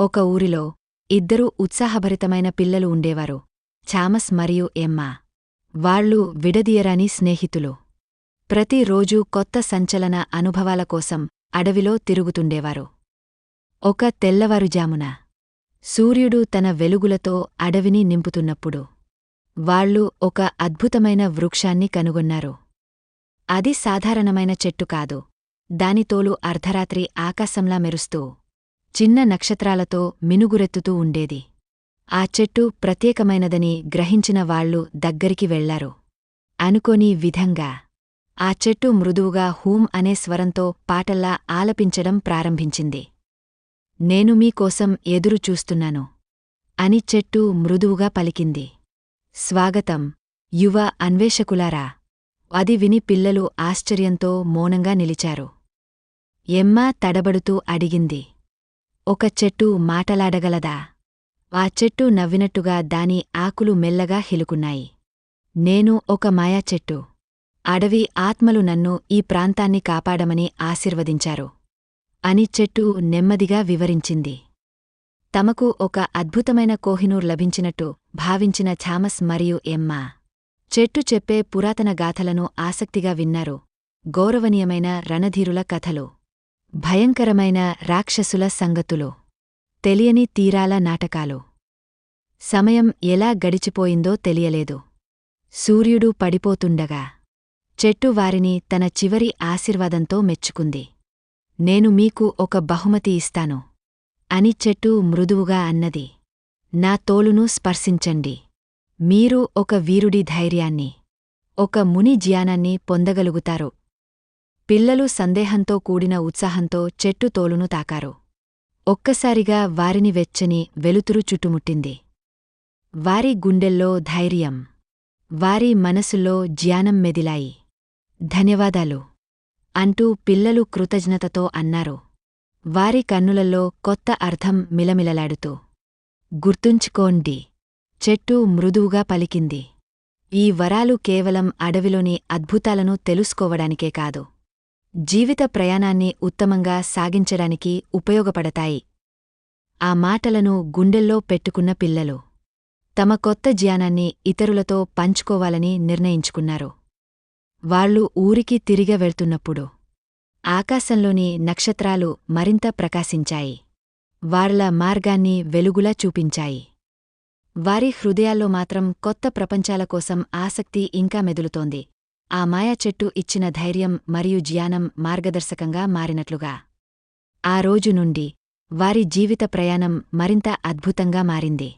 ఒక ఊరిలో ఇద్దరూ ఉత్సాహభరితమైన పిల్లలు ఉండేవారు. ఛామస్ మరియు ఎమ్మా. వాళ్ళు విడదీయరాని స్నేహితులు. ప్రతిరోజూ కొత్త సంచలన అనుభవాల కోసం అడవిలో తిరుగుతుండేవారు. ఒక తెల్లవారుజామున సూర్యుడు తన వెలుగులతో అడవిని నింపుతున్నప్పుడు వాళ్ళు ఒక అద్భుతమైన వృక్షాన్ని కనుగొన్నారు. అది సాధారణమైన చెట్టు కాదు. దానితోలు అర్ధరాత్రి ఆకాశంలా మెరుస్తూ చిన్న నక్షత్రాలతో మినుగురెత్తుతూ ఉండేది. ఆ చెట్టు ప్రత్యేకమైనదని గ్రహించిన వాళ్ళు దగ్గరికి వెళ్ళారు. అనుకోని విధంగా ఆ చెట్టు మృదువుగా హూం అనే స్వరంతో పాటల్లా ఆలపించడం ప్రారంభించింది. నేను మీకోసం ఎదురు చూస్తున్నాను అని చెట్టు మృదువుగా పలికింది. స్వాగతం యువ అన్వేషకులారా. అది విని పిల్లలు ఆశ్చర్యంతో మౌనంగా నిలిచారు. ఎమ్మా తడబడుతూ అడిగింది. ఒక చెట్టు మాటలాడగలదా? ఆ చెట్టు నవ్వినట్టుగా దాని ఆకులు మెల్లగా హిలుకున్నాయి. నేను ఒక మాయా చెట్టు. అడవి ఆత్మలు నన్ను ఈ ప్రాంతాన్ని కాపాడమని ఆశీర్వదించారు. అని చెట్టు నెమ్మదిగా వివరించింది. తమకు ఒక అద్భుతమైన కోహినూర్ లభించినట్టు భావించిన ఛామస్ మరియు ఎమ్మా. చెట్టు చెప్పే పురాతన గాథలను ఆసక్తిగా విన్నారు. గౌరవనీయమైన రణధీరుల కథలు. భయంకరమైన రాక్షసుల సంగతులు తెలియని తీరాల నాటకాలు. సమయం ఎలా గడిచిపోయిందో తెలియలేదు. సూర్యుడు పడిపోతుండగా చెట్టు వారిని తన చివరి ఆశీర్వాదంతో మెచ్చుకుంది. నేను మీకు ఒక బహుమతి ఇస్తాను అని చెట్టు మృదువుగా అన్నది. నా తోలును స్పర్శించండి. మీరు ఒక వీరుడి ధైర్యాన్ని ఒక ముని జ్ఞానాన్ని పొందగలుగుతారు. పిల్లలు సందేహంతో కూడిన ఉత్సాహంతో చెట్టు తోలును తాకారు. ఒక్కసారిగా వారిని వెచ్చని వెలుతురు చుట్టుముట్టింది. వారి గుండెల్లో ధైర్యం. వారి మనసులో జ్ఞానం మెదిలాయి. ధన్యవాదాలు. అంటూ పిల్లలు కృతజ్ఞతతో అన్నారు. వారి కన్నులలో కొత్త అర్థం మిలమిలలాడుతూ. గుర్తుంచుకోండి. చెట్టు మృదువుగా పలికింది. ఈ వరాలు కేవలం అడవిలోని అద్భుతాలను తెలుసుకోవడానికే కాదు. జీవిత ప్రయాణాన్ని ఉత్తమంగా సాగించడానికి ఉపయోగపడతాయి. ఆ మాటలను గుండెల్లో పెట్టుకున్న పిల్లలు తమ కొత్త జ్ఞానాన్ని ఇతరులతో పంచుకోవాలని నిర్ణయించుకున్నారు. వాళ్ళు ఊరికి తిరిగ వెళ్తున్నప్పుడు ఆకాశంలోని నక్షత్రాలు మరింత ప్రకాశించాయి. వార్ల మార్గాన్ని వెలుగులా చూపించాయి. వారి హృదయాల్లో మాత్రం కొత్త ప్రపంచాల కోసం ఆసక్తి ఇంకా మెదులుతోంది. ఆ మాయాచెట్టు ఇచ్చిన ధైర్యం మరియు జ్ఞానం మార్గదర్శకంగా మారినట్లుగా. ఆ రోజు నుండి వారి జీవిత ప్రయాణం మరింత అద్భుతంగా మారింది.